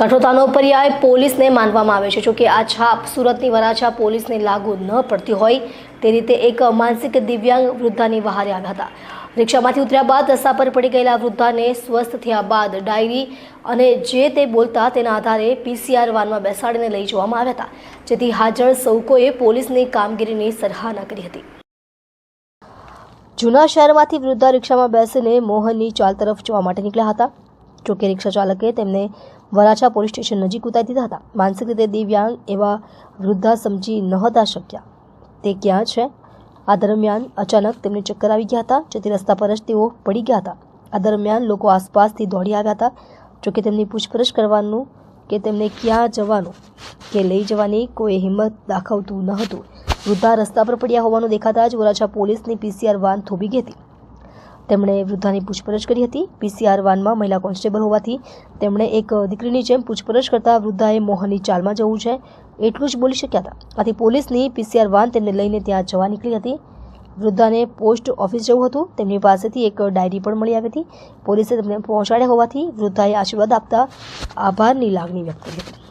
કઠોતાનો પર્યાય પોલીસને માનવામાં આવે છે. જોકે આ છાપ સુરતની વરાછા પોલીસને લાગુ ન પડતી હોય તે રીતે એક માનસિક દિવ્યાંગ વૃદ્ધાની વહારે આવ્યા હતા. રિક્ષામાંથી ઉતર્યા બાદ રસ્તા પર પડી ગયેલા વૃદ્ધાને સ્વસ્થ થયા બાદ ડાયરી અને જે તે બોલતા તેના આધારે પીસીઆર વાનમાં બેસાડીને લઈ જવામાં આવ્યા હતા. જેથી હાજર સૌકોએ પોલીસની કામગીરીની સરાહના કરી હતી. જૂના શહેરમાંથી વૃદ્ધા રિક્ષામાં બેસીને મોહનની ચાલ તરફ જવા માટે નીકળ્યા હતા. જોકે રિક્ષા ચાલકે તેમને વરાછા પોલીસ સ્ટેશન નજીક ઉતારી દીધા હતા. માનસિક રીતે દિવ્યાંગ એવા વૃદ્ધા સમજી નહોતા શક્યા. તે ક્યાં છે? આ દરમિયાન અચાનક તેમને ચક્કર આવી ગયા હતા, જેથી રસ્તા પર જ તેઓ પડી ગયા હતા. આ દરમિયાન લોકો આસપાસથી દોડી આવ્યા હતા જોકે તેમની પૂછપરછ કરવાનું કે તેમને ક્યાં જવાનું કે લઈ જવાની કોઈ હિંમત દાખવતું ન હતું. વૃદ્ધા રસ્તા પર પડ્યા હોવાનું દેખાતા જ વરાછા પોલીસની પીસીઆર વાન થોભી ગઈ હતી. તેમણે વૃદ્ધાની પૂછપરછ કરી હતી. પીસીઆર વાનમાં મહિલા કોન્સ્ટેબલ હોવાથી તેમણે એક દીકરીની જેમ પૂછપરછ કરતા વૃદ્ધાએ મોહનની ચાલમાં જવું છે. એટલું જ બોલી શક્યા હતા. આથી પોલીસની પીસીઆર વાન તેમને લઈને ત્યાં જવા નીકળી હતી. વૃદ્ધાને પોસ્ટ ઓફિસ જવું હતું. તેમની પાસેથી એક ડાયરી પણ મળી આવી હતી. પોલીસે તેમને પહોંચાડ્યા હોવાથી વૃદ્ધાએ આશીર્વાદ આપતા આભારની લાગણી વ્યક્ત કરી હતી.